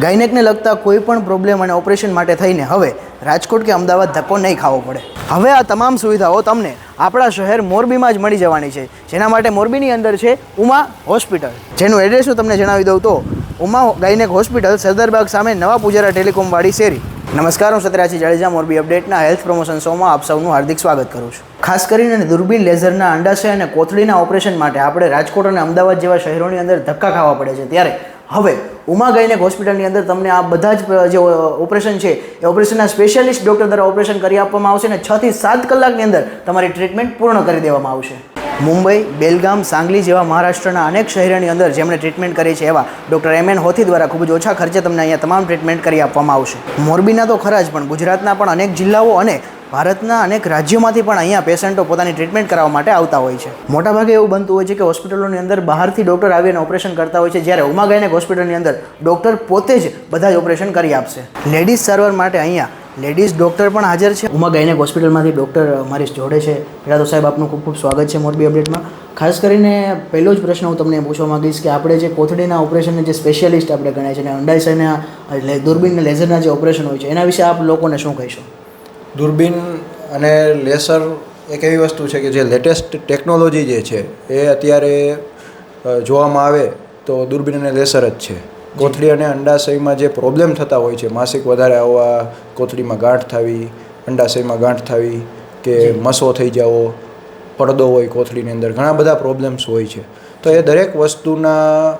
ગાયનેકને લગતા કોઈ પણ પ્રોબ્લેમ અને ઓપરેશન માટે થઈને હવે રાજકોટ કે અમદાવાદ ધક્કો નહીં ખાવો પડે. હવે આ તમામ સુવિધાઓ તમને આપણા શહેર મોરબીમાં જ મળી જવાની છે. જેના માટે મોરબીની અંદર છે ઉમા હોસ્પિટલ. જેનું એડ્રેસ હું તમને જણાવી દઉં તો, ઉમા ગાયનેક હોસ્પિટલ, સરદારબાગ સામે નવા પૂજારા ટેલિકોમવાળી શેરી. નમસ્કાર, હું સત્યરાજી જાડેજા, મોરબી અપડેટના હેલ્થ પ્રમોશન શોમાં આપ સૌનું હાર્દિક સ્વાગત કરું છું. ખાસ કરીને દૂરબીન લેઝરના અંડાશય અને કોથળીના ઓપરેશન માટે આપણે રાજકોટ અને અમદાવાદ જેવા શહેરોની અંદર ધક્કા ખાવા પડે છે. ત્યારે હવે ઉમા ગાયનેક હોસ્પિટલની અંદર તમને આ બધા જ જે ઓપરેશન છે, એ ઓપરેશનના સ્પેશિયાલિસ્ટ ડૉક્ટર દ્વારા ઓપરેશન કરી આપવામાં આવશે અને છ થી સાત કલાકની અંદર તમારી ટ્રીટમેન્ટ પૂર્ણ કરી દેવામાં આવશે. મુંબઈ, બેલગામ, સાંગલી જેવા મહારાષ્ટ્રના અનેક શહેરોની અંદર જેમણે ટ્રીટમેન્ટ કરી છે એવા ડૉક્ટર એમ એન હોથી દ્વારા ખૂબ જ ઓછા ખર્ચે તમને અહીંયા તમામ ટ્રીટમેન્ટ કરી આપવામાં આવશે. મોરબીના તો ખરા જ, પણ ગુજરાતના પણ અનેક જિલ્લાઓ અને ભારતના અનેક રાજ્યોમાંથી પણ અહીંયા પેશન્ટો પોતાની ટ્રીટમેન્ટ કરાવવા માટે આવતા હોય છે. મોટાભાગે એવું બનતું હોય છે કે હોસ્પિટલોની અંદર બહારથી ડૉક્ટર આવીને ઓપરેશન કરતા હોય છે, જ્યારે ઉમા ગાયનેક હોસ્પિટલની અંદર ડૉક્ટર પોતે જ બધા જ ઓપરેશન કરી આપશે. લેડીઝ સારવાર માટે અહીંયા લેડીઝ ડૉક્ટર પણ હાજર છે. ઉમા ગાયનેક હોસ્પિટલમાંથી ડૉક્ટર મારી જોડે છે. પહેલાં સાહેબ, આપનું ખૂબ ખૂબ સ્વાગત છે મોરબી અપડેટમાં. ખાસ કરીને પહેલો જ પ્રશ્ન હું તમને પૂછવા માંગીશ કે આપણે જે કોથળીના ઓપરેશનને જે સ્પેશિયાલિસ્ટ આપણે ગણાય છે અને અંડાશયના દૂરબીનના દૂરબીન લેઝરના જે ઓપરેશન હોય છે, એના વિશે આપ લોકોને શું કહીશો? દૂરબીન અને લેસર એક એવી વસ્તુ છે કે જે લેટેસ્ટ ટેકનોલોજી જે છે એ અત્યારે જોવામાં આવે તો દૂરબીન અને લેસર જ છે. કોથળી અને અંડાશયમાં જે પ્રોબ્લેમ થતા હોય છે માસિક વધારે આવવા કોથળીમાં ગાંઠ થવી અંડાશયમાં ગાંઠ થવી કે મસો થઈ જવો પડદો હોય કોથળીની અંદર ઘણા બધા પ્રોબ્લેમ્સ હોય છે. તો એ દરેક વસ્તુના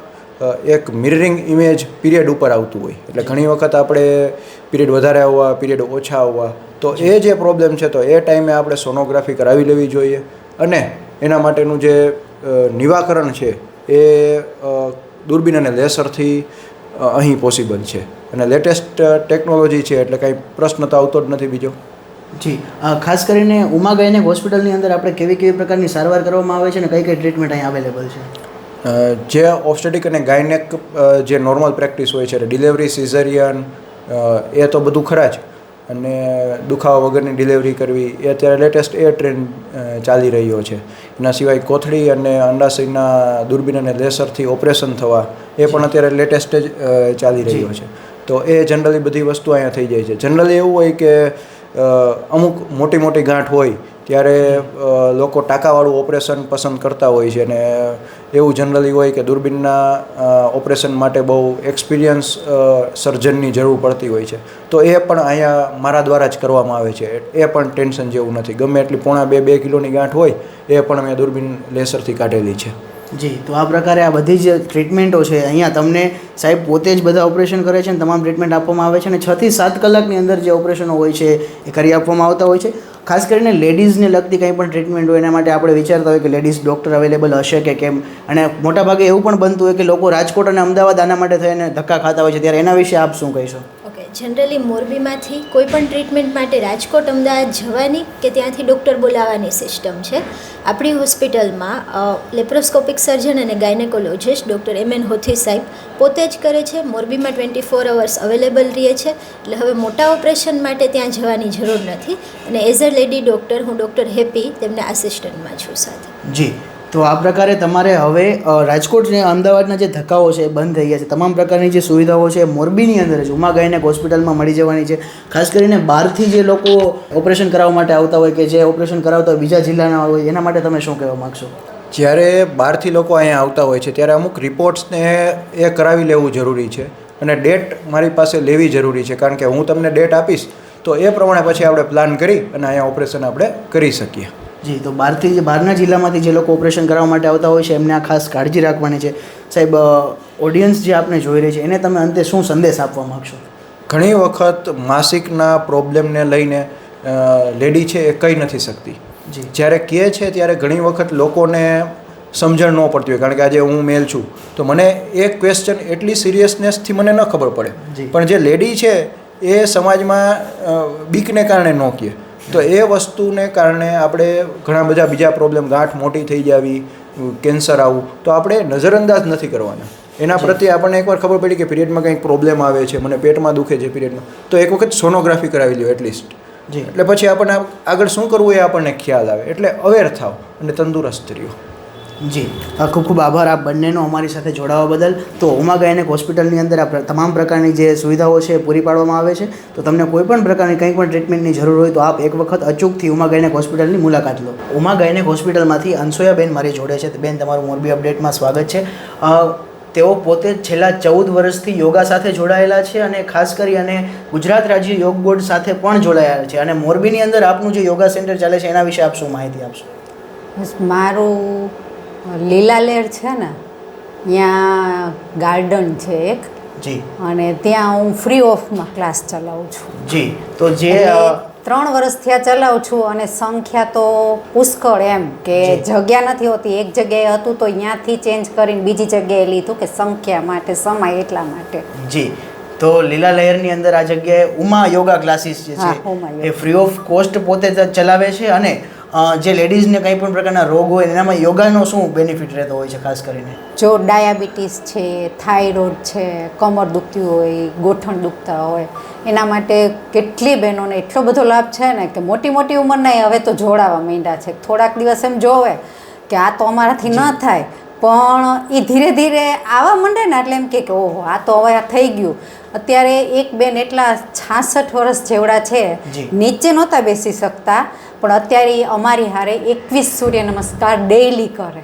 એક મિરરિંગ ઇમેજ પીરિયડ ઉપર આવતું હોય. એટલે ઘણી વખત આપણે પીરિયડ વધારે આવવા પીરિયડ ઓછા આવવા. તો એ જે પ્રોબ્લેમ છે તો એ ટાઈમે આપણે સોનોગ્રાફી કરાવી લેવી જોઈએ. અને એના માટેનું જે નિવાકરણ છે એ દૂરબીન અને લેસરથી અહીં પોસિબલ છે. અને લેટેસ્ટ ટેકનોલોજી છે એટલે કાંઈ પ્રશ્ન તો આવતો જ નથી બીજો. જી. ખાસ કરીને ઉમા ગાયનેક હોસ્પિટલની અંદર આપણે કેવી કેવી પ્રકારની સારવાર કરવામાં આવે છે અને કઈ કઈ ટ્રીટમેન્ટ અહીં અવેલેબલ છે? જે ઓબ્સ્ટેટિક અને ગાયનેક જે નોર્મલ પ્રેક્ટિસ હોય છે એટલે ડિલિવરી સિઝરિયન એ તો બધું ખરા જ. અને દુખાવા વગરની ડિલિવરી કરવી એ અત્યારે લેટેસ્ટ એ ટ્રેન્ડ ચાલી રહ્યો છે. એના સિવાય કોથળી અને અંડાશયના દૂરબીન અને લેસરથી ઓપરેશન થવા એ પણ અત્યારે લેટેસ્ટ જ ચાલી રહ્યો છે. તો એ જનરલી બધી વસ્તુ અહીંયા થઈ જાય છે. જનરલી એવું હોય કે અમુક મોટી મોટી ગાંઠ હોય ત્યારે લોકો ટાંકાવાળું ઓપરેશન પસંદ કરતા હોય છે અને એવું જનરલી હોય કે દૂરબીનના ઓપરેશન માટે બહુ એક્સપિરિયન્સ સર્જનની જરૂર પડતી હોય છે. તો એ પણ અહીંયા મારા દ્વારા જ કરવામાં આવે છે. એ પણ ટેન્શન જેવું નથી. ગમે એટલી પોણા બે બે કિલોની ગાંઠ હોય, એ પણ મેં દૂરબીન લેસરથી કાઢેલી છે. જી, તો આ પ્રકારે આ બધી જ ટ્રીટમેન્ટો છે. અહીંયા તમને સાહેબ પોતે જ બધા ઓપરેશન કરે છે અને તમામ ટ્રીટમેન્ટ આપવામાં આવે છે અને છથી સાત કલાકની અંદર જે ઓપરેશનો હોય છે, એ કરી આપવામાં આવતા હોય છે. ખાસ કરીને લેડીઝને લગતી કંઈ પણ ટ્રીટમેન્ટ હોય એના માટે આપણે વિચારતા હોય કે લેડીઝ ડૉક્ટર અવેલેબલ હશે કે કેમ? અને મોટાભાગે એવું પણ બનતું હોય કે લોકો રાજકોટ અને અમદાવાદ આના માટે થઈને ધક્કા ખાતા હોય છે. ત્યારે એના વિશે આપ શું કહીશો? જનરલી મોરબીમાંથી કોઈ પણ ટ્રીટમેન્ટ માટે રાજકોટ, અમદાવાદ જવાની કે ત્યાંથી ડૉક્ટર બોલાવવાની સિસ્ટમ છે? આપણી હોસ્પિટલમાં લેપ્રોસ્કોપિક સર્જન અને gynaecologist doctor M N Hothi સાહેબ પોતે જ કરે છે. મોરબીમાં ટ્વેન્ટી ફોર અવર્સ અવેલેબલ રહે છે. એટલે હવે મોટા ઓપરેશન માટે ત્યાં જવાની જરૂર નથી. અને એઝ અ લેડી ડૉક્ટર, હું ડૉક્ટર હેપી, તેમના આસિસ્ટન્ટમાં છું સાથે. જી. તો આ પ્રકારે તમારે હવે રાજકોટ અને અમદાવાદના જે ધક્કાઓ છે બંધ થઈ ગયા છે. તમામ પ્રકારની જે સુવિધાઓ છે મોરબીની અંદર જ ઉમા ગાયનેક હોસ્પિટલમાં મળી જવાની છે. ખાસ કરીને બહારથી જે લોકો ઓપરેશન કરાવવા માટે આવતા હોય કે જે ઓપરેશન કરાવતા હોય બીજા જિલ્લાના હોય, એના માટે તમે શું કહેવા માગશો? જ્યારે બહારથી લોકો અહીંયા આવતા હોય છે, ત્યારે અમુક રિપોર્ટ્સને એ કરાવી લેવું જરૂરી છે અને ડેટ મારી પાસે લેવી જરૂરી છે. કારણ કે હું તમને ડેટ આપીશ, તો એ પ્રમાણે પછી આપણે પ્લાન કરી અને અહીંયા ઓપરેશન આપણે કરી શકીએ. જી તો બહારથી જે બહારના જિલ્લામાંથી જે લોકો ઓપરેશન કરાવવા માટે આવતા હોય છે એમને આ ખાસ કાળજી રાખવાની છે. સાહેબ ઓડિયન્સ જે આપને જોઈ રહી છે એને તમે અંતે શું સંદેશ આપવા માગશો? ઘણી વખત માસિકના પ્રોબ્લેમને લઈને લેડી છે એ કહી નથી શકતી. જી. જ્યારે કહે છે ત્યારે ઘણી વખત લોકોને સમજણ ન પડતી હોય કારણ કે આજે હું મેલ છું. તો મને એ ક્વેશ્ચન એટલી સિરિયસનેસથી મને ન ખબર પડે. પણ જે લેડી છે એ સમાજમાં બીકને કારણે ન કહે. તો એ વસ્તુને કારણે આપણે ઘણા બધા બીજા પ્રોબ્લેમ ગાંઠ મોટી થઈ જાવી કેન્સર આવું તો આપણે નજરઅંદાજ નથી કરવાના. એના પ્રત્યે આપણને એકવાર ખબર પડી કે પીરિયડમાં કંઈક પ્રોબ્લેમ આવે છે મને પેટમાં દુખે છે પીરિયડમાં તો એક વખત સોનોગ્રાફી કરાવી લ્યો એટલીસ્ટ જી. એટલે પછી આપણને આગળ શું કરવું એ આપણને ખ્યાલ આવે. એટલે અવેર થાવ અને તંદુરસ્ત રહ્યો. જી. ખૂબ ખૂબ આભાર આપ બંનેનો અમારી સાથે જોડાવા બદલ. તો ઉમા ગાયનેક હોસ્પિટલની અંદર આ તમામ પ્રકારની જે સુવિધાઓ છે પૂરી પાડવામાં આવે છે. તો તમને કોઈ પણ પ્રકારની કંઈ પણ ટ્રીટમેન્ટની જરૂર હોય તો આપ એક વખત અચૂકથી ઉમા ગાયનેક હોસ્પિટલની મુલાકાત લો. ઉમા ગાયનેક હોસ્પિટલમાંથી અનસોયાબેન મારી જોડે છે. બેન, તમારું મોરબી અપડેટમાં સ્વાગત છે. તેઓ પોતે છેલ્લા ચૌદ વર્ષથી યોગા સાથે જોડાયેલા છે અને ખાસ કરી અને ગુજરાત રાજ્ય યોગ બોર્ડ સાથે પણ જોડાયેલા છે. અને મોરબીની અંદર આપનું જે યોગા સેન્ટર ચાલે છે એના વિશે આપ શું માહિતી આપશો? મારું લીલા લેર છે ને ત્યાં ગાર્ડન છે એક. જી. અને ત્યાં હું ફ્રી ઓફમાં ક્લાસ ચલાવું છું. જી તો જે ત્રણ વર્ષ થયા ચલાવું છું અને સંખ્યા તો પુષ્કળ એમ કે જગ્યા નથી હોતી. એક જગ્યાએ હતું તો ત્યાંથી ચેન્જ કરીને બીજી જગ્યાએ લીધું કે સંખ્યા માટે સમય એટલા માટે. જી તો લીલા લહેરની અંદર આ જગ્યાએ ઉમા યોગા ક્લાસીસ જે છે એ ફ્રી ઓફ કોસ્ટ પોતે જ ચલાવે છે અને જે લેડીઝને કંઈ પણ પ્રકારના રોગ હોય એનામાં યોગાનો શું બેનિફિટ રહેતો હોય છે ખાસ કરીને? જો ડાયાબિટીસ છે થાઇરોઇડ છે કમર દુખતી હોય ગોઠણ દુખતા હોય એના માટે કેટલી બહેનોને એટલો બધો લાભ છે ને કે મોટી મોટી ઉંમરના હવે તો જોડાવા માંડ્યા છે. થોડાક દિવસ એમ જોવે કે આ તો અમારાથી ન થાય પણ એ ધીરે ધીરે આવવા માંડે ને એટલે એમ કે કે ઓહો આ તો હવે આ થઈ ગયું. અત્યારે એક બેન એટલા છાસઠ વર્ષ જેવડા છે નીચે નહોતા બેસી શકતા પણ અત્યારે અમારી હારે એકવીસ સૂર્ય નમસ્કાર ડેઈલી કરે.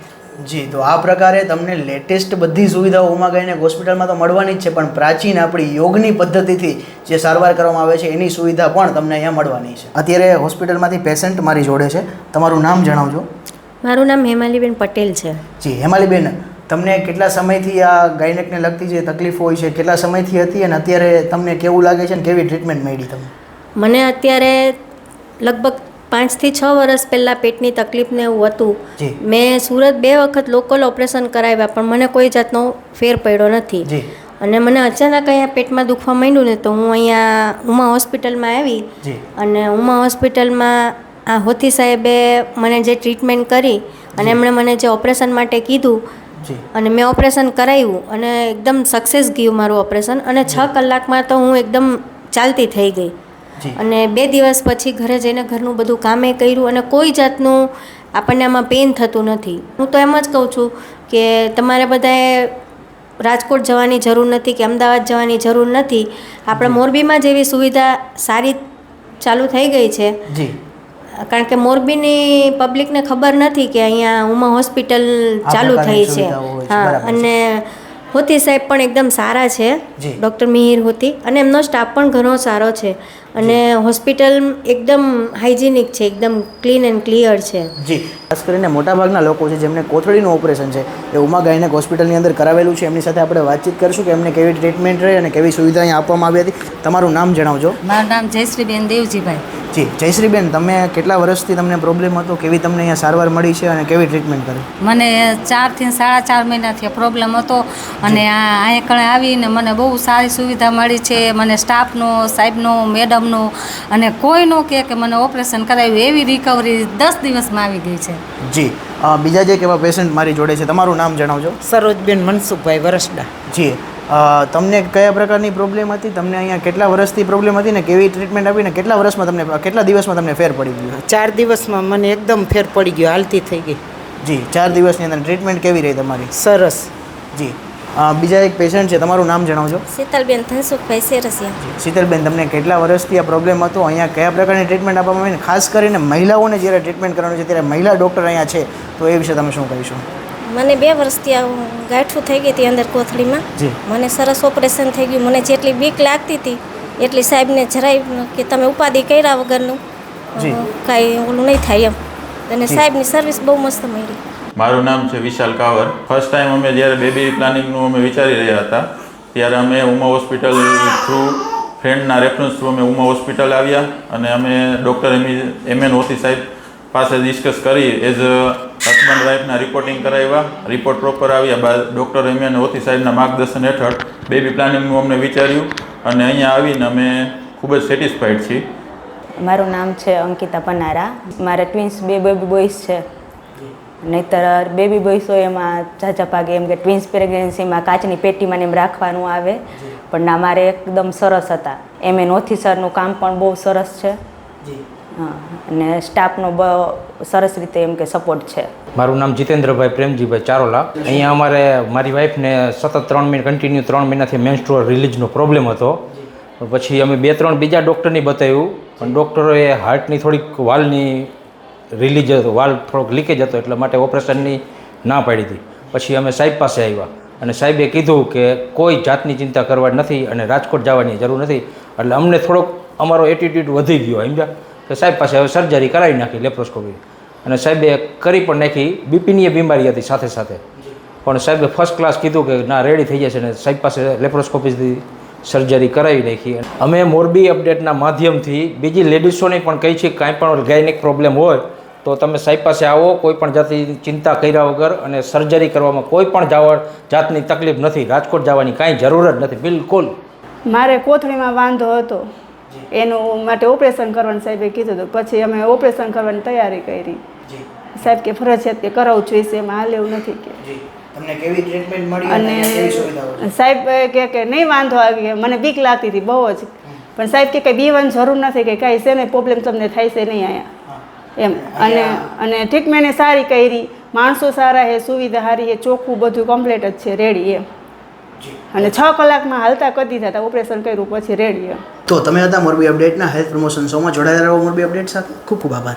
જી તો આ પ્રકારે તમને લેટેસ્ટ બધી સુવિધાઓ ઉમા ગાયનેક હોસ્પિટલમાં તો મળવાની જ છે પણ પ્રાચીન આપણી યોગની પદ્ધતિથી જે સારવાર કરવામાં આવે છે એની સુવિધા પણ તમને અહીંયા મળવાની છે. અત્યારે હોસ્પિટલમાંથી પેશન્ટ મારી જોડે છે. તમારું નામ જણાવજો. મારું નામ હેમાલીબેન પટેલ છે. જી હેમાલીબેન તમને કેટલા સમયથી આ ગાયનેકને લગતી જે તકલીફ હોય છે કેટલા સમયથી હતી અને અત્યારે તમને કેવું લાગે છે અને કેવી ટ્રીટમેન્ટ મળી તમને? મને અત્યારે લગભગ પાંચથી છ વર્ષ પહેલાં પેટની તકલીફને એવું હતું. મેં સુરત બે વખત લોકલ ઓપરેશન કરાવ્યા પણ મને કોઈ જાતનો ફેર પડ્યો નથી. અને મને અચાનક અહીંયા પેટમાં દુખવા માંડ્યું ને તો હું અહીંયા ઉમા હોસ્પિટલમાં આવી અને ઉમા હોસ્પિટલમાં આ હોથી સાહેબે મને જે ટ્રીટમેન્ટ કરી અને એમણે મને જે ઓપરેશન માટે કીધું અને મેં ઓપરેશન કરાવ્યું અને એકદમ સક્સેસ ગયું મારું ઓપરેશન અને છ કલાકમાં તો હું એકદમ ચાલતી થઈ ગઈ. અને બે દિવસ પછી ઘરે જઈને ઘરનું બધું કામે કર્યું અને કોઈ જાતનું આપણને આમાં પેઇન થતું નથી. હું તો એમ જ કહું છું કે તમારે બધાએ રાજકોટ જવાની જરૂર નથી કે અમદાવાદ જવાની જરૂર નથી. આપણે મોરબીમાં જેવી સુવિધા સારી ચાલુ થઈ ગઈ છે. કારણ કે મોરબીની પબ્લિકને ખબર નથી કે અહીંયા ઉમા હોસ્પિટલ ચાલુ થઈ છે. હા અને હોતી સાહેબ પણ એકદમ સારા છે. ડૉક્ટર મિહિર હોતી. અને એમનો સ્ટાફ પણ ઘણો સારો છે. અને હોસ્પિટલ એકદમ હાઇજેનિક છે એકદમ ક્લીન એન્ડ ક્લિયર છે. જી. ખાસ કરીને મોટાભાગના લોકો છે જેમને કોથળીનું ઓપરેશન છે એ ઉમા ગાયનેક હોસ્પિટલની અંદર કરાવેલું છે. એમની સાથે આપણે વાતચીત કરીશું કે એમને કેવી ટ્રીટમેન્ટ રહી અને કેવી સુવિધા અહીં આપવામાં આવી હતી. તમારું નામ જણાવજો. મારું નામ જયશ્રીબેન દેવજીભાઈ. જી જયશ્રીબેન તમે કેટલા વર્ષથી તમને પ્રોબ્લેમ હતો? કેવી તમને અહીંયા સારવાર મળી છે અને કેવી ટ્રીટમેન્ટ કરી? મને ચારથી સાડા ચાર મહિનાથી પ્રોબ્લેમ હતો અને આ અહીં કણે આવીને મને બહુ સારી સુવિધા મળી છે. મને સ્ટાફનો સાહેબનો મેડમનો અને કોઈનો કે મને ઓપરેશન કરાવ્યું એવી રિકવરી દસ દિવસમાં આવી ગઈ છે. જી. બીજા જે કેવા પેશન્ટ મારી જોડે છે તમારું નામ જણાવજો. સરોજબેન મનસુખભાઈ વરસડા. જી. તમને કયા પ્રકારની પ્રોબ્લેમ હતી? તમને અહીંયા કેટલા વર્ષથી પ્રોબ્લેમ હતી ને કેવી ટ્રીટમેન્ટ આપીને કેટલા વર્ષમાં તમને કેટલા દિવસમાં તમને ફેર પડી ગયો ચાર દિવસમાં મને એકદમ ફેર પડી ગયો હાલતી થઈ ગઈ. જી ચાર દિવસની અંદર ટ્રીટમેન્ટ કેવી રહી તમારી? સરસ. જી. બીજા એક પેશન્ટ છે તમારું નામ જણાવજો. શીતલબેન ધનસુખભાઈ સેરસિયા શીતલબેન તમને કેટલા વર્ષથી આ પ્રોબ્લેમ હતો? અહીંયા કયા પ્રકારની ટ્રીટમેન્ટ આપવામાં આવી? ખાસ કરીને મહિલાઓને જ્યારે ટ્રીટમેન્ટ કરવાનું છે ત્યારે મહિલા ડૉક્ટર અહીંયા છે તો એ વિશે તમે શું કહીશું? મને બે વર્ષથી આ ગાંઠું થઈ ગઈ હતી અંદર કોથળીમાં. જી. મને સરસ ઓપરેશન થઈ ગયું. મને જેટલી બીક લાગતી હતી એટલી સાહેબને જરાય કે તમે ઉપાધિ કર્યા વગરનું જી. કાંઈ ઓલું નહીં થાય એમ. અને સાહેબની સર્વિસ બહુ મસ્ત મળી. મારું નામ છે વિશાલ કાવર. ફર્સ્ટ ટાઈમ અમે જ્યારે બેબી પ્લાનિંગનું અમે વિચારી રહ્યા હતા, ત્યારે અમે ઉમા હોસ્પિટલ થ્રુ ફ્રેન્ડના રેફરન્સ થ્રુ અમે ઉમા હોસ્પિટલ આવ્યા અને અમે ડૉક્ટર એમ એન ઓથી સાહેબ પાસે ડિસ્કસ કરી એઝ હસબન્ડ વાઇફના રિપોર્ટિંગ કરાવ્યા રિપોર્ટ પ્રોપર આવ્યા બાદ ડૉક્ટર એમ એન ઓથી સાહેબના માર્ગદર્શન હેઠળ બેબી પ્લાનિંગનું અમને વિચાર્યું અને અહીંયા આવીને અમે ખૂબ જ સેટિસ્ફાઈડ છીએ. મારું નામ છે અંકિતા પનારા. મારે ટ્વિન્સ બે બેબી બોયસ છે. નહીતર બેબી બોયસ હોય એમાં ઝાઝા ભાગે એમ કે ટ્વિન્સ પ્રેગ્નન્સીમાં કાચની પેટીમાં એમ રાખવાનું આવે. પણ ના મારે એકદમ સરસ હતા. એમ એન ઓફિસરનું કામ પણ બહુ સરસ છે. હા અને સ્ટાફનો બ સરસ રીતે એમ કે સપોર્ટ છે. મારું નામ જીતેન્દ્રભાઈ પ્રેમજીભાઈ ચારોલા. અહીંયા અમારે મારી વાઈફને સતત ત્રણ મહિના કન્ટિન્યુ ત્રણ મહિનાથી મેન્સ્ટ્રુઅલ રિલીઝનો પ્રોબ્લેમ હતો. પછી અમે બે ત્રણ બીજા ડૉક્ટરની બતાવ્યું. પણ ડૉક્ટરોએ હાર્ટની થોડીક વાલની રિલીઝ હતો, વાલ થોડોક લીકેજ હતો એટલા માટે ઓપરેશનની ના પાડી હતી. પછી અમે સાહેબ પાસે આવ્યા અને સાહેબે કીધું કે કોઈ જાતની ચિંતા કરવાની નથી અને રાજકોટ જવાની જરૂર નથી. એટલે અમને થોડોક અમારો એટીટ્યૂડ વધી ગયો સમજ્યા કે સાહેબ પાસે હવે સર્જરી કરાવી નાખી લેપ્રોસ્કોપી અને સાહેબે કરી પણ નાખી બીપીની બીમારી હતી સાથે સાથે. પણ સાહેબે ફર્સ્ટ ક્લાસ કીધું કે ના રેડી થઈ જશે ને સાહેબ પાસે લેપ્રોસ્કોપીથી સર્જરી કરાવી નાખી. અમે મોરબી અપડેટના માધ્યમથી બીજી લેડીઝોને પણ કહી છીએ કાંઈ પણ ગાયનિક પ્રોબ્લેમ હોય તો તમે સાહેબ પાસે આવો કોઈ પણ જાતની ચિંતા કર્યા વગર અને સર્જરી કરવામાં કોઈ પણ જાવ જાતની તકલીફ નથી. રાજકોટ જવાની કાંઈ જરૂર જ નથી. બિલકુલ. મારે કોથળીમાં વાંધો હતો. એનું માટે ઓપરેશન કરવાનું સાહેબે કીધું હતું. પછી અમે ઓપરેશન કરવાની તૈયારી કરી. સાહેબ કે ફરજિયાત કે કરાવવું જોઈશે એમાં હાલ એવું નથી કે. તમને કેવી ટ્રીટમેન્ટ મળી અને સાહેબ કે કે નહીં વાંધો આવી મને બીક લાગતી હતી બહુ જ. પણ સાહેબ કે કંઈ બીવાની જરૂર નથી કે કાંઈ છે ને પ્રોબ્લેમ તમને થાય છે નહીં અહીંયા. એમ. અને અને ટ્રીટમેન્ટ સારી કરી. માણસો સારા છે સુવિધા સારી છે ચોખ્ખું બધું કમ્પ્લીટ જ છે રેડી એમ. અને છ કલાકમાં હાલતા કદી થતા ઓપરેશન કર્યું પછી રેડી એમ. તો તમે હતા મોરબી અપડેટના હેલ્થ પ્રમોશન શોમાં જોડાયેલા રહો મોરબી અપડેટ સાથે? ખૂબ ખૂબ આભાર.